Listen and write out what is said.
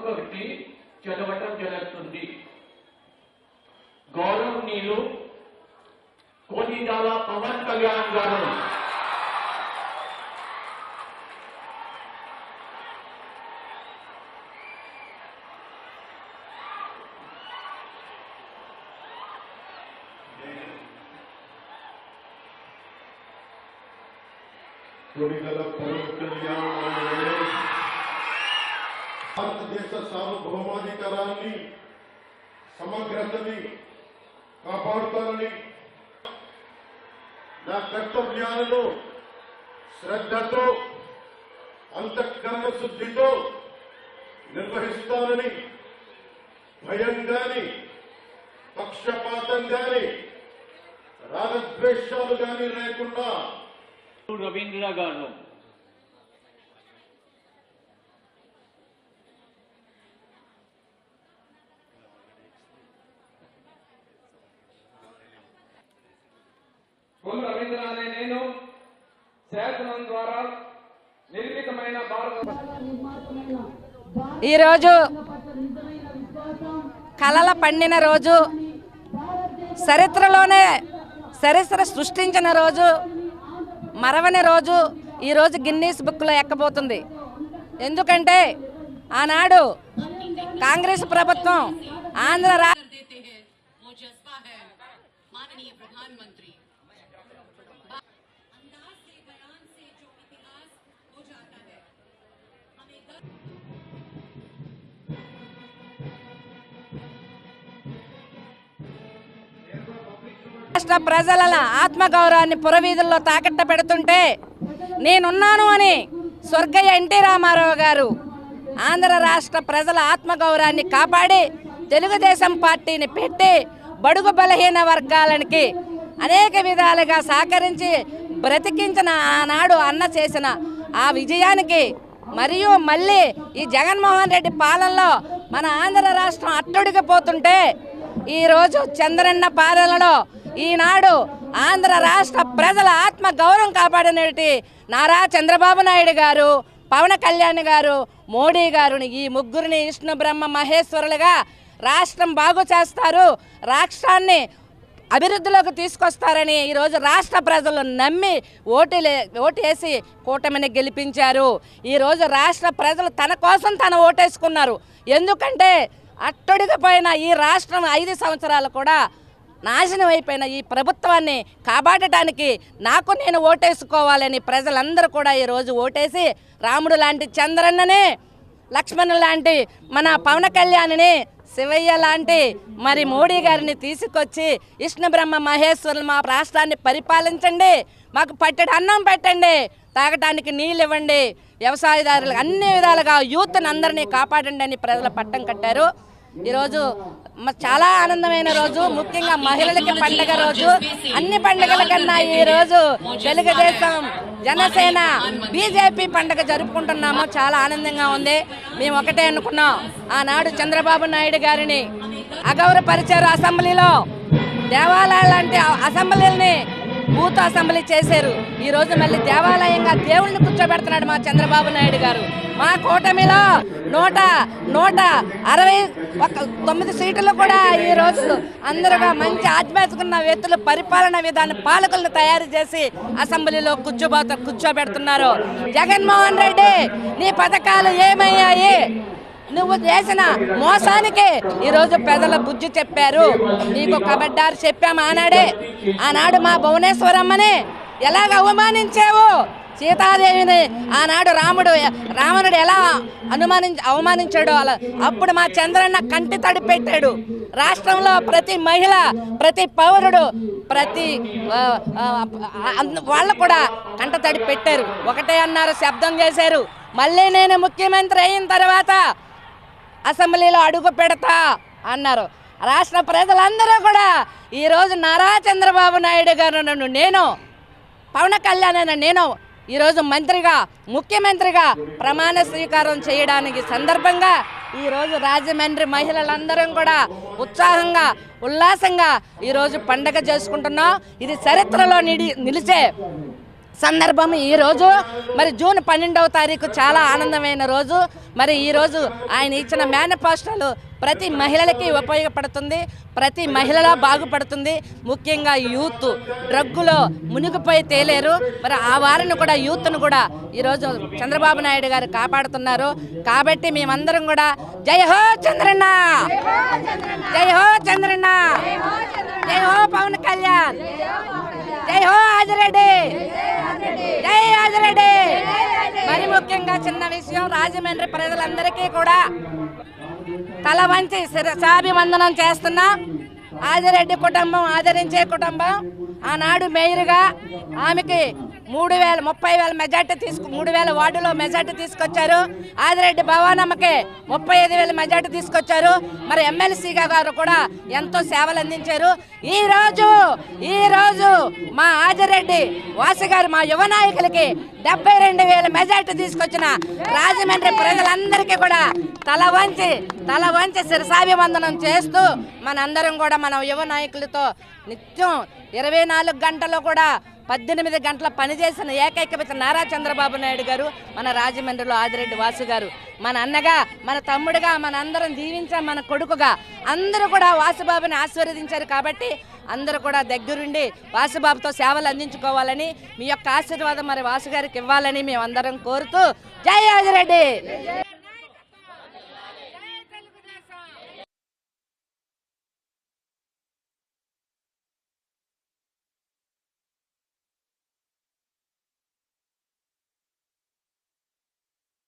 ఒక్కొక్కటి చదవటం జరుగుతుంది. గౌరవనీయులు కోనిదాల పవన్ కళ్యాణ్ గారు. కోనిదాల పవన్ కళ్యాణ్ భారతదేశ సార్వభౌమాధికారాన్ని సమగ్రతని కాపాడుతానని నా కర్తవ్యాలను శ్రద్ధతో అంతఃకరణ శుద్ధితో నిర్వహిస్తానని భయం గాని పక్షపాతం గాని రాగద్వేషాలు గాని లేకుండా రవీంద్ర గారు అనే నేను శాసనం ద్వారా నిర్మితమైన ఈరోజు కలల పండిన రోజు చరిత్రలోనే చరిత్ర సృష్టించిన రోజు మరవని రోజు ఈరోజు గిన్నీస్ బుక్లో ఎక్కబోతుంది. ఎందుకంటే ఆనాడు కాంగ్రెస్ ప్రభుత్వం ఆంధ్ర రా రాష్ట్ర ప్రజల ఆత్మగౌరవాన్ని పురవీధుల్లో తాకట్ట పెడుతుంటే నేనున్నాను అని స్వర్గయ్య ఎన్టీ రామారావు గారు ఆంధ్ర రాష్ట్ర ప్రజల ఆత్మగౌరవాన్ని కాపాడి తెలుగుదేశం పార్టీని పెట్టి బడుగు బలహీన వర్గాలకి అనేక విధాలుగా సహకరించి బ్రతికించిన ఆనాడు అన్న చేసిన ఆ విజయానికి మరియు మళ్ళీ ఈ జగన్మోహన్ రెడ్డి పాలనలో మన ఆంధ్ర రాష్ట్రం అట్టుడికిపోతుంటే ఈరోజు చంద్రన్న పాలనలో ఈనాడు ఆంధ్ర రాష్ట్ర ప్రజల ఆత్మ గౌరవం కాపాడినటి నారా చంద్రబాబు నాయుడు గారు పవన్ కళ్యాణ్ గారు మోడీ గారుని ఈ ముగ్గురిని విష్ణు బ్రహ్మ మహేశ్వరులుగా రాష్ట్రం బాగు చేస్తారు రాష్ట్రాన్ని అభివృద్ధిలోకి తీసుకొస్తారని ఈరోజు రాష్ట్ర ప్రజలు నమ్మి ఓటులే ఓటేసి కూటమిని గెలిపించారు. ఈరోజు రాష్ట్ర ప్రజలు తన కోసం తన ఓటేసుకున్నారు. ఎందుకంటే అట్టడిగిపోయిన ఈ రాష్ట్రం ఐదు సంవత్సరాలు కూడా నాశనం అయిపోయిన ఈ ప్రభుత్వాన్ని కాపాడటానికి నాకు నేను ఓటేసుకోవాలని ప్రజలందరూ కూడా ఈరోజు ఓటేసి రాముడు లాంటి చంద్రన్నని లక్ష్మణ్ లాంటి మన పవన్ కళ్యాణ్ని శివయ్య లాంటి మరి మోడీ గారిని తీసుకొచ్చి విష్ణు బ్రహ్మ మహేశ్వరులు మా రాష్ట్రాన్ని పరిపాలించండి మాకు పట్టడి అన్నం పెట్టండి తాగటానికి నీళ్ళు ఇవ్వండి వ్యవసాయదారులు అన్ని విధాలుగా యూత్ని అందరినీ కాపాడండి అని ప్రజలు పట్టం కట్టారు. ఈరోజు చాలా ఆనందమైన రోజు ముఖ్యంగా మహిళలకి పండగ రోజు. అన్ని పండుగల కన్నా ఈ రోజు తెలుగుదేశం జనసేన బీజేపీ పండగ జరుపుకుంటున్నాము. చాలా ఆనందంగా ఉంది. మేము ఒకటే అనుకున్నాం. ఆనాడు చంద్రబాబు నాయుడు గారిని అగౌరవపరిచారు అసెంబ్లీలో. దేవాలయాలు లాంటి అసెంబ్లీని బూత్ అసెంబ్లీ చేశారు. ఈ రోజు మళ్ళీ దేవాలయంగా దేవుళ్ళని కూర్చోబెడుతున్నాడు మా చంద్రబాబు నాయుడు గారు. మా కూటమిలో నూట నూట అరవై ఒక తొమ్మిది సీట్లు కూడా ఈ రోజు అందరుగా మంచి ఆత్మేసుకున్న వ్యక్తులు పరిపాలన విధాన పాలకులను తయారు చేసి అసెంబ్లీలో కూర్చోబోత కూర్చోబెడుతున్నారు. జగన్మోహన్ రెడ్డి నీ పథకాలు ఏమయ్యాయి? నువ్వు చేసిన మోసానికి ఈరోజు పెదల బుజ్జి చెప్పారు. నీకు కబడ్డారు చెప్పాము ఆనాడే. ఆనాడు మా భువనేశ్వరమ్మని ఎలాగ అవమానించావు? సీతాదేవిని ఆనాడు రాముడు రావణుడు ఎలా అనుమానించి అవమానించాడు అలా. అప్పుడు మా చంద్రన్న కంటి తడి పెట్టాడు. రాష్ట్రంలో ప్రతి మహిళ ప్రతి పౌరుడు ప్రతి వాళ్ళు కూడా కంట తడి పెట్టారు. ఒకటే అన్నారు శబ్దం చేశారు. మళ్ళీ నేను ముఖ్యమంత్రి అయిన తర్వాత అసెంబ్లీలో అడుగు పెడతా అన్నారు. రాష్ట్ర ప్రజలందరూ కూడా ఈరోజు నారా చంద్రబాబు నాయుడు గారు నన్ను నేను పవన్ కళ్యాణ్ నేను ఈరోజు మంత్రిగా ముఖ్యమంత్రిగా ప్రమాణ స్వీకారం చేయడానికి సందర్భంగా ఈరోజు రాజమండ్రి మహిళలందరం కూడా ఉత్సాహంగా ఉల్లాసంగా ఈరోజు పండగ చేసుకుంటున్నాం. ఇది చరిత్రలో నిడి నిలిచే సందర్భం ఈ రోజు. మరి జూన్ పన్నెండవ తారీఖు చాలా ఆనందమైన రోజు. మరి ఈ రోజు ఆయన ఇచ్చిన మేనిఫెస్టోలు ప్రతి మహిళలకి ఉపయోగపడుతుంది ప్రతి మహిళలా బాగుపడుతుంది. ముఖ్యంగా యూత్ డ్రగ్గులో మునిగిపోయి తేలేరు. మరి ఆ వారిని కూడా యూత్ను కూడా ఈరోజు చంద్రబాబు నాయుడు గారు కాపాడుతున్నారు. కాబట్టి మేమందరం కూడా జై హో చంద్రన్న! జై హో చంద్రన్న! జై హో పవన్ కళ్యాణ్! జై హో ఆదిరెడ్డి. జై ఆదిరెడ్డి. మరి ముఖ్యంగా చిన్న విషయం రాజమండ్రి ప్రజలందరికీ కూడా తల వంచి సాభివందనం చేస్తున్నా ఆదిరెడ్డి కుటుంబం ఆదరించే కుటుంబం. ఆనాడు మేయర్గా ఆమెకి మూడు వేల ముప్పై వేల మెజార్టీ తీసుకు మూడు వేల వార్డులో మెజార్టీ తీసుకొచ్చారు. ఆదిరెడ్డి భవానమ్మకి ముప్పై ఐదు వేల మెజార్టీ తీసుకొచ్చారు. మరి ఎమ్మెల్సీగా గారు కూడా ఎంతో సేవలు అందించారు. ఈ రోజు ఈ మా ఆదిరెడ్డి వాసుగారు మా యువ నాయకులకి డెబ్బై రెండు వేల మెజార్టీ తీసుకొచ్చిన రాజమండ్రి ప్రజలందరికీ కూడా తల వంచి తల వంచి శిరసాభివందనం చేస్తూ మనందరం కూడా మన యువ నాయకులతో నిత్యం ఇరవై నాలుగు గంటలు కూడా పద్దెనిమిది గంటల పనిచేసిన ఏకైక వ్యక్తి నారా చంద్రబాబు నాయుడు గారు మన రాజమండ్రిలో ఆదిరెడ్డి వాసు గారు. మన అన్నగా మన తమ్ముడుగా మన అందరం దీవించాం మన కొడుకుగా అందరూ కూడా వాసుబాబుని ఆశీర్వదించారు కాబట్టి అందరూ కూడా దగ్గరుండి వాసుబాబుతో సేవలు అందించుకోవాలని మీ యొక్క ఆశీర్వాదం మరి వాసు గారికి ఇవ్వాలని మేమందరం కోరుతూ జయ ఆదిరెడ్డి!